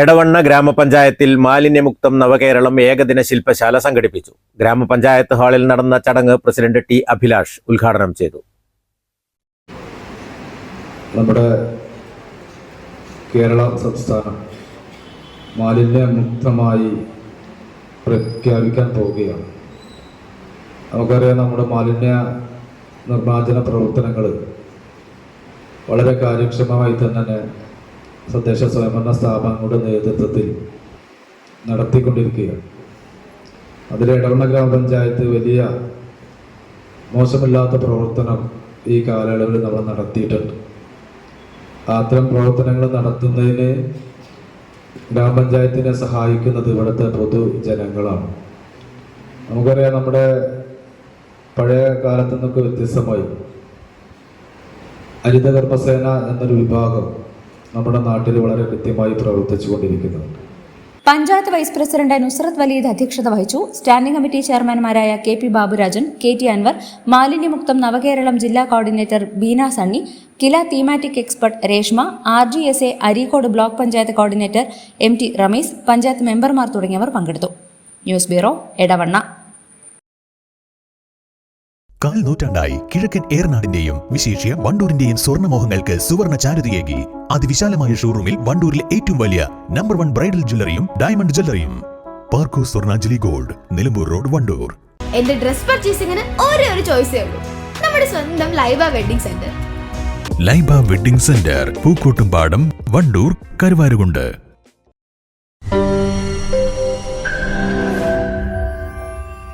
Edavanna ഗ്രാമപഞ്ചായത്തിൽ മാലിന്യമുക്തം നവകേരളം ഏകദിന ശില്പശാല സംഘടിപ്പിച്ചു. ഗ്രാമപഞ്ചായത്ത് ഹാളിൽ നടന്ന ചടങ്ങ് പ്രസിഡന്റ് ടി അഭിലാഷ് ഉദ്ഘാടനം ചെയ്തു. നമ്മുടെ കേരള സംസ്ഥാനം മാലിന്യമുക്തമായി പ്രഖ്യാപിക്കാൻ പോവുകയാണ്. നമുക്കറിയാം നമ്മുടെ മാലിന്യ നിർമ്മാർജന പ്രവർത്തനങ്ങൾ വളരെ കാര്യക്ഷമമായി തന്നെ തദ്ദേശ സ്വയംഭരണ സ്ഥാപനങ്ങളുടെ നേതൃത്വത്തിൽ നടത്തിക്കൊണ്ടിരിക്കുകയാണ്. അതിൽ ഇടവണ്ണ ഗ്രാമപഞ്ചായത്ത് വലിയ മോശമില്ലാത്ത പ്രവർത്തനം ഈ കാലയളവിൽ നമ്മൾ നടത്തിയിട്ടുണ്ട്. അത്തരം പ്രവർത്തനങ്ങൾ നടത്തുന്നതിന് ഗ്രാമപഞ്ചായത്തിനെ സഹായിക്കുന്നത് ഇവിടുത്തെ പൊതുജനങ്ങളാണ് നമുക്കറിയാം നമ്മുടെ പഴയ കാലത്തു നിന്നൊക്കെ വ്യത്യസ്തമായി ഹരിതകർമ്മസേന എന്നൊരു വിഭാഗം നമ്മുടെ നാട്ടിൽ വളരെ കൃത്യമായി പ്രവർത്തിച്ചു കൊണ്ടിരിക്കുന്നുണ്ട് പഞ്ചായത്ത് വൈസ് പ്രസിഡന്റ് നുസ്രത് വലീദ് അധ്യക്ഷത വഹിച്ചു. Standing committee ചെയർമാൻമാരായ K P Baburajan K T Anwar മാലിന്യമുക്തം നവകേരളം ജില്ലാ coordinator Beena Sunny KILA thematic expert Reshma R G S A Areekode block panchayat coordinator M T Rameez panchayat മെമ്പർമാർ തുടങ്ങിയവർ പങ്കെടുത്തു. News bureau Edavanna. കാൽ നൂറ്റാണ്ടായി കിഴക്കൻ ഏറനാടിന്റെയും വിശേഷ്യ വണ്ടൂരിന്റെയും സ്വർണമോഹങ്ങൾക്ക് സുവർണ ചാരുതയേകി അതിവിശാലമായ ഷോറൂമിൽ വണ്ടൂരിലെ ഏറ്റവും വലിയ നമ്പർ വൺ ബ്രൈഡൽ ജ്വല്ലറിയും diamond ജ്വല്ലറിയും. Parco Swarnanjali gold Nilambur road Wandoor. എന്റെ ഡ്രസ് പർച്ചേസിംഗിന് ഒരേ ഒരു ചോയ്സ് ഉള്ളൂ. നമ്മുടെ സ്വന്തം Laiba wedding centre. Laiba wedding centre Pookkottumpadam Wandoor Karuvarakundu.